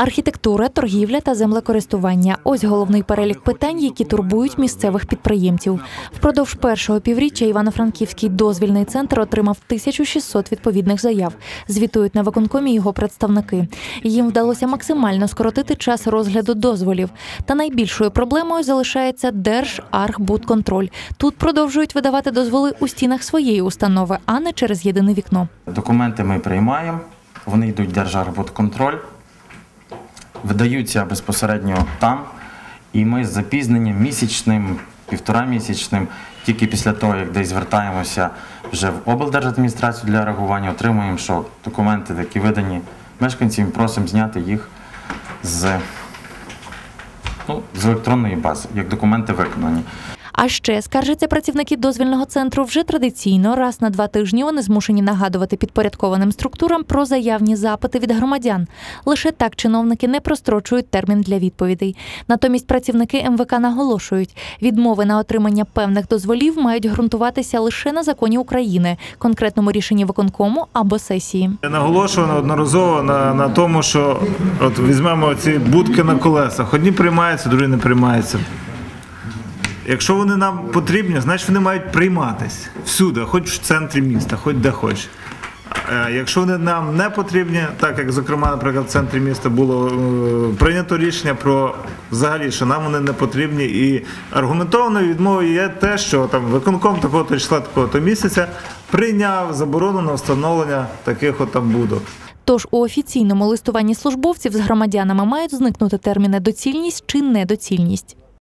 Архітектура, торгівля та землекористування ось головний перелік питань, які турбують місцевих підприємців. Впродовж першого півріччя Івано-Франківський дозвільний центр отримав 1600 відповідних заяв. Звітують на виконкомі його представники. Їм вдалося максимально скоротити час розгляду дозволів. Та найбільшою проблемою залишається Держархбудконтроль. Тут продовжують видавати дозволи у стінах своєї установи, а не через єдине вікно. Документи ми приймаємо, вони йдуть в Держархбудконтроль, видаються безпосередньо там, і ми з запізненням місячним, півторамісячним, тільки після того, як десь звертаємося вже в облдержадміністрацію для реагування, отримуємо, що документи такі видані мешканцям, просимо зняти їх з, ну, з електронної бази, як документи виконані. А ще скаржаться працівники дозвільного центру вже традиційно. Раз на два тижні вони змушені нагадувати підпорядкованим структурам про заявні запити від громадян. Лише так чиновники не прострочують термін для відповідей. Натомість працівники МВК наголошують, відмови на отримання певних дозволів мають ґрунтуватися лише на законі України, конкретному рішенні виконкому або сесії. Я наголошував неодноразово на, на тому, що от візьмемо ці будки на колесах. Одні приймаються, другі не приймаються. Якщо вони нам потрібні, значить вони мають прийматись всюди, хоч в центрі міста, хоч де хоч. Е, Якщо вони нам не потрібні, так як, зокрема, наприклад, в центрі міста було е, прийнято рішення про взагалі, що нам вони не потрібні, і аргументованою відмовою є те, що там виконком такого то числа такого то місяця прийняв заборону на встановлення таких от будок. Тож у офіційному листуванні службовців з громадянами мають зникнути терміни доцільність чи недоцільність.